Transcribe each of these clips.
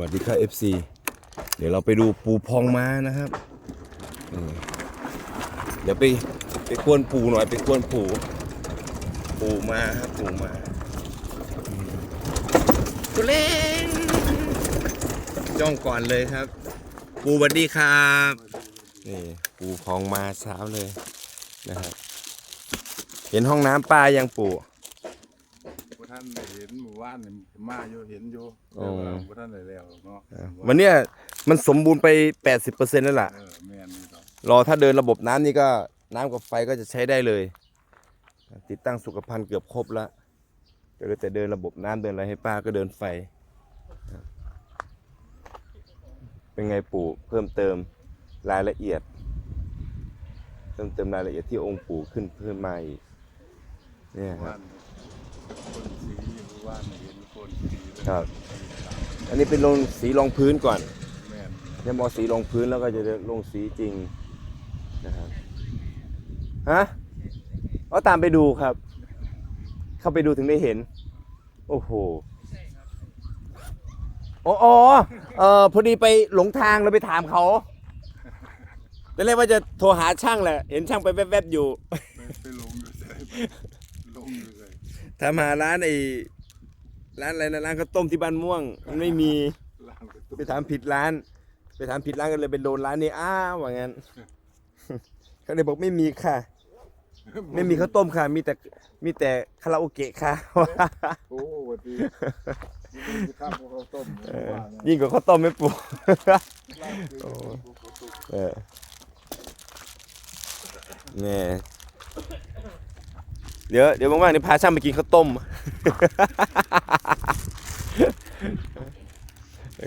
วัสดีครับ FC เดี๋ยวเราไปดูปูพองม้านะครับนี่เดี๋ยวไปไปกวนปูหน่อยไปกวนปูปูมาครับปูมาอืมตัวเล็กจ้องก่อนเลยครับ ปูสวัสดีครับนี่ปูพองมาเช้าเลยนะครับ เห็นห้องน้ำปลายังปูบ่ ท่านได้เห็นหมู่บ้านนี่มาอยู่เห็นอยู่อ๋อแต่ว่าบ่ท่านได้แล้วเนาะวันเนี้ยมันสมบูรณ์ไป 80%แล้วล่ะ เออแม่นนี่เนาะรอถ้าเดินระบบน้ำนี่ก็น้ำกับไฟก็จะใช้ได้เลย ติดตั้งสุขภัณฑ์เกือบครบแล้วเดี๋ยวแต่เดินระบบน้ำเดินอะไรให้ป้าก็เดินไฟ เป็นไงปู่เพิ่มเติมรายละเอียด เพิ่มเติมรายละเอียดที่องค์ปู่ขึ้นเพิ่มมาอีกเนี่ยคบ้ารับนคน สีอยู่หมู่บ้านนี่เห็นคนสีเลยครับ อันนี้เป็นลงสีรองพื้นก่อนแม่นเนี่ยมอสีรองพื้นแล้วก็จะลงสีจริงนะครับฮะเอาตามไปดูครับ เข้าไปดูถึงได้เห็น โอ้โหอ๋ออ๋อเออพอดีไปหลงทางแล้วไปถามเขาตอนแรกว่าจะโทรหาช่างแหละ เห็นช่างไปแวบๆอยู่ ไปไปลงอยู่ใส่ลงอยู่ใส่ถามหาร้านไอ้ ร้านอะไรนะร้านข้าวต้มที่บ้านม่วง มันไม่มีล่างกระตุกไปถามผิดร้าน ไปถามผิดร้านกันเลยเป็นโดนร้านนี้อ้าวว่างั้นเขาเลยบอกไม่มีค่ะ ไม่มีข้าวต้มค่ะ มีแต่มีแต่คาราโอเกะค่ะโอ้สวัสดีนี่สิครับข้าวต้มหเอมู่อบ้านนะยิ่งกว่าข้าวต้มไม่ปูล่างคือข้าวต้มเออเนี่ยเดี๋ยวเดี๋ยวว่างๆนี่พาช่างไปกินข้าวต้มไป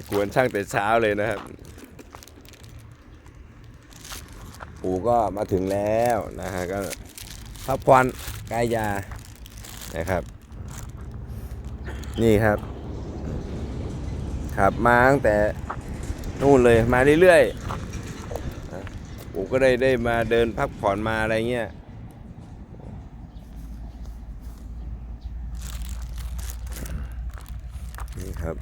กวนช่างแต่เช้าเลยนะครับปู่ก็มาถึงแล้วนะฮะก็พักผ่อนกายยานะครับ นี่ครับ ขับมาตั้งแต่นู่นเลยมาเรื่อยๆปู่ก็ได้ได้มาเดินพักผ่อนมาอะไรเงี้ย ครับ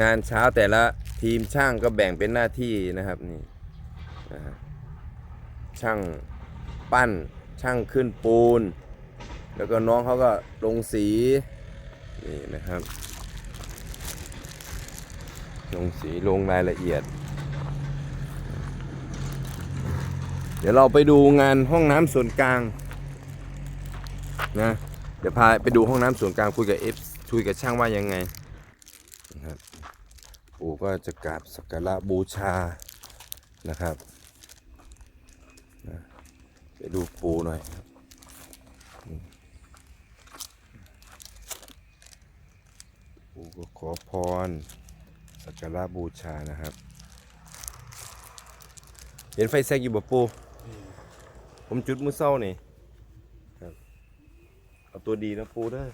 งานเช้าแต่ละทีมช่างก็แบ่งเป็นหน้าที่นะครับนี่นะฮะช่างปั้นช่างขึ้นปูน แล้วก็น้องเขาก็ลงสีนี่นะครับ ลงสีลงรายละเอียด เดี๋ยวเราไปดูงานห้องน้ำส่วนกลางนะเดี๋ยวพาไปดูห้องน้ำส่วนกลางคุยกับเอฟ คุยกับช่างว่ายังไงนะครับปู่ก็จะกราบสักการะบูชานะครับนะไปดูปูหน่อยครับอืมปู่ก็ขอพร สักการะบูชานะครับ เห็นไฟแซกอยู่บ่ปูผมจุดมือเศร้านี่ครับเอาตัวดีนะปูเด้อ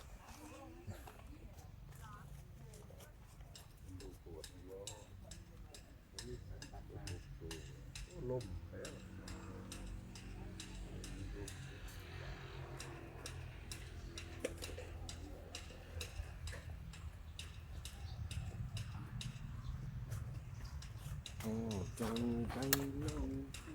โอ้จัง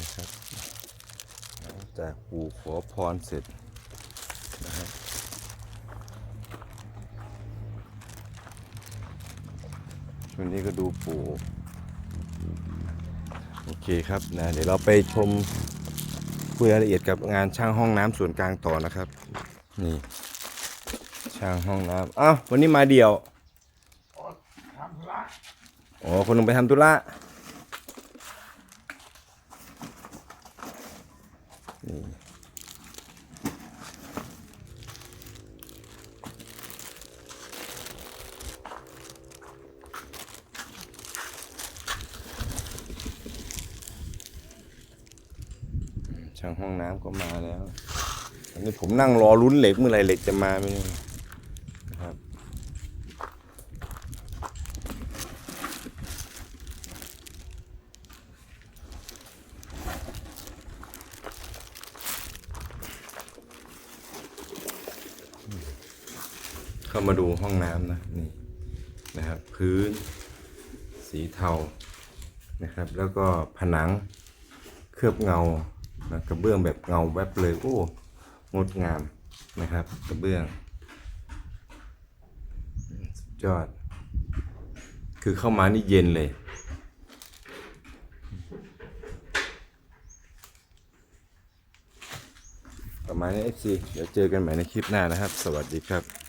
นี่ครับ จากปู่ขอพรเสร็จนะครับช่วงนี้ก็ดูปู่โอเคครับนะเดี๋ยวเราไปชมคุยรายละเอียดกับงานช่างห้องน้ำส่วนกลางต่อนะครับ นี่ ช่างห้องน้ำอ้าววันนี้มาเดี่ยวอ๋อคนหนึงไปทำธุระ นี่ช่างห้องน้ำก็มาแล้ว อันนี้ผมนั่งรอลุ้นเหล็กเมื่อไรเหล็กจะมาไม่รู้นะครับ เข้ามาดูห้องน้ำนะนี่นะครับพื้นสีเทานะครับ แล้วก็ผนังเคลือบเงานะกระเบื้องแบบเงาแวบเลยโอ้งดงามนะครับ กระเบื้องสุดยอด คือเข้ามานี่เย็นเลยประมาณนี้ FC เดี๋ยวเจอกันใหม่ในคลิปหน้านะครับ สวัสดีครับ